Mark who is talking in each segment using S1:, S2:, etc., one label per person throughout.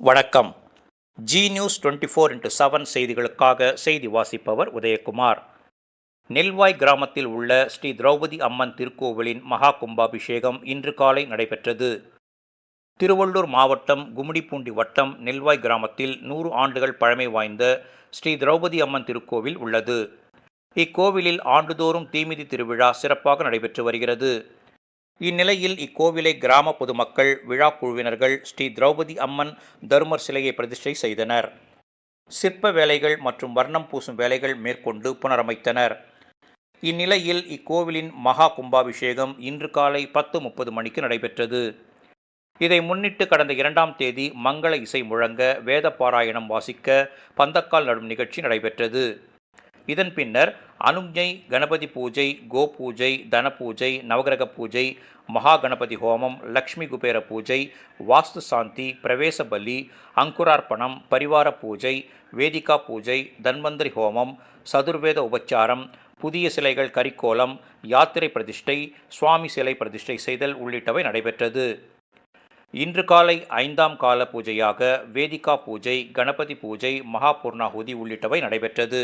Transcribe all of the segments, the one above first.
S1: வணக்கம். Zee news twenty four into seven செய்திகளுக்காக செய்தி வாசிப்பவர் உதயகுமார். நெல்வாய் கிராமத்தில் உள்ள ஸ்ரீ திரௌபதி அம்மன் திருக்கோவிலின் மகா கும்பாபிஷேகம் இன்று காலை நடைபெற்றது. திருவள்ளூர் மாவட்டம் கும்மிடிப்பூண்டி வட்டம் நெல்வாய் கிராமத்தில் நூறு ஆண்டுகள் பழமை வாய்ந்த ஸ்ரீ திரௌபதி அம்மன் திருக்கோவில் உள்ளது. இக்கோவிலில் ஆண்டுதோறும் தீமிதி திருவிழா சிறப்பாக நடைபெற்று வருகிறது. இந்நிலையில் இக்கோவிலை கிராம பொதுமக்கள் விழா குழுவினர்கள் ஸ்ரீ திரௌபதி அம்மன் தருமர் சிலையை பிரதிஷ்டை செய்தனர். சிற்ப வேலைகள் மற்றும் வர்ணம் பூசும் வேலைகள் மேற்கொண்டு புனரமைத்தனர். இந்நிலையில் இக்கோவிலின் மகா கும்பாபிஷேகம் இன்று காலை பத்து முப்பது மணிக்கு நடைபெற்றது. இதை முன்னிட்டு கடந்த இரண்டாம் தேதி மங்கள இசை முழங்க வேத பாராயணம் வாசிக்க பந்தக்கால் நடும் நிகழ்ச்சி நடைபெற்றது. இதன் பின்னர் அனுஜை கணபதி பூஜை கோ பூஜை தன பூஜை நவகிரக பூஜை மகா கணபதி ஹோமம் லக்ஷ்மி குபேர பூஜை வாஸ்து சாந்தி பிரவேச பலி அங்குரார்ப்பணம் பரிவார பூஜை வேதிகா பூஜை தன்வந்திரி ஹோமம் சதுர்வேத உபச்சாரம் புதிய சிலைகள் கரிக்கோலம் யாத்திரை பிரதிஷ்டை சுவாமி சிலை பிரதிஷ்டை செய்தல் உள்ளிட்டவை நடைபெற்றது. இன்று காலை ஐந்தாம் கால பூஜையாக வேதிகா பூஜை கணபதி பூஜை மகா பூர்ணாகுதி உள்ளிட்டவை நடைபெற்றது.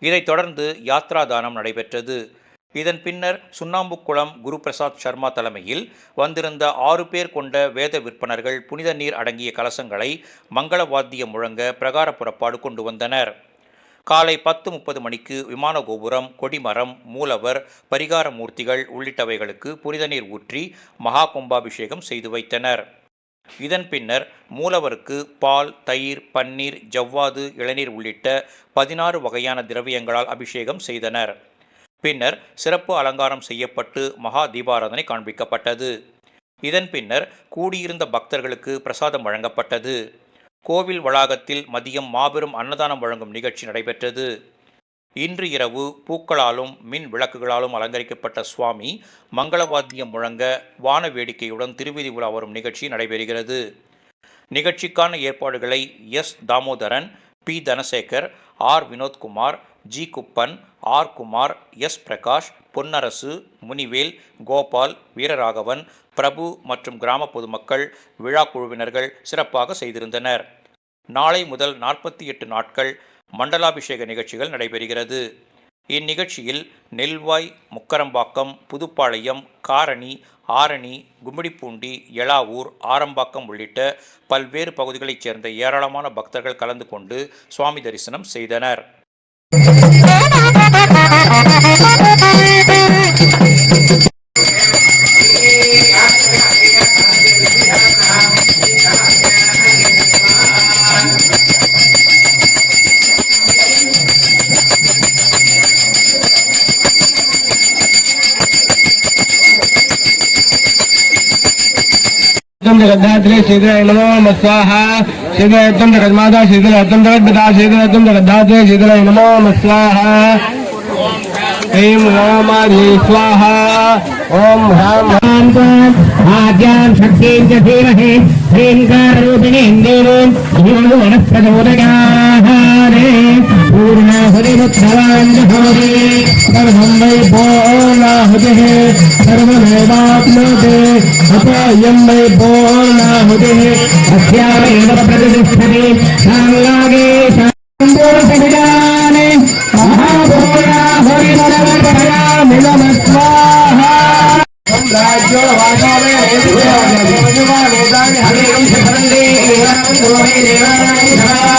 S1: இதைத் தொடர்ந்து யாத்ரா தானம் நடைபெற்றது. இதன் பின்னர் சுண்ணாம்புக்குளம் குரு பிரசாத் சர்மா தலைமையில் வந்திருந்த ஆறு பேர் கொண்ட வேத விற்பனர்கள் புனித நீர் அடங்கிய கலசங்களை மங்கள வாத்தியம் முழங்க பிரகார புறப்பாடு கொண்டு வந்தனர். காலை பத்து முப்பது மணிக்கு விமான கோபுரம் கொடிமரம் மூலவர் பரிகார மூர்த்திகள் உள்ளிட்டவைகளுக்கு புனித நீர் ஊற்றி மகா கும்பாபிஷேகம் செய்து வைத்தனர். இதன் பின்னர் மூலவருக்கு பால் தயிர் பன்னீர் ஜவ்வாது இளநீர் உள்ளிட்ட பதினாறு வகையான திரவியங்களால் அபிஷேகம் செய்தனர். பின்னர் சிறப்பு அலங்காரம் செய்யப்பட்டு மகா தீபாராதனை காண்பிக்கப்பட்டது. இதன் பின்னர் கூடியிருந்த பக்தர்களுக்கு பிரசாதம் வழங்கப்பட்டது. கோவில் வளாகத்தில் மதியம் மாபெரும் அன்னதானம் வழங்கும் நிகழ்ச்சி நடைபெற்றது. இன்று இரவு பூக்களாலும் மின் விளக்குகளாலும் அலங்கரிக்கப்பட்ட சுவாமி மங்களவாத்தியம் முழங்க வான வேடிக்கையுடன் திருவிதி உலா வரும் நிகழ்ச்சி நடைபெறுகிறது. நிகழ்ச்சிக்கான ஏற்பாடுகளை S. Damodaran P. Dhanasekar R. Vinothkumar G. Kuppan R. Kumar S. Prakash Ponnarasu Munivel Gopal Veeraraghavan Prabhu மற்றும் கிராம பொதுமக்கள் விழா குழுவினர்கள் சிறப்பாக செய்திருந்தனர். நாளை முதல் நாற்பத்தி எட்டு நாட்கள் மண்டலாபிஷேக நிகழ்ச்சிகள் நடைபெறுகிறது. இந்நிகழ்ச்சியில் நெல்வாய் முக்கரம்பாக்கம் புதுப்பாளையம் காரணி ஆரணி கும்மிடிப்பூண்டி எலாவூர் ஆரம்பாக்கம் உள்ளிட்ட பல்வேறு பகுதிகளைச் சேர்ந்த ஏராளமான பக்தர்கள் கலந்து கொண்டு சுவாமி தரிசனம் செய்தனர்.
S2: जगद्धात्रे शीघ्राय नमो नमः स्वाहा शीघ्रयत्वं जगन्माता शीघ्रयत्वं जगद्पिता शीघ्रयत्वं जगद्धात्रे शीघ्राय नमो नमः स्वाहा ऐं रामाधि स्वाहा। ॐ
S3: आद्यां शक्तिं च धीमहे। ह्रीं कारूपिणे देवीं। धीमणप्रचोदयाहारे पूर्णाहुरिमुत्रवाञ्जहोरे सर्वं वै
S2: देवाय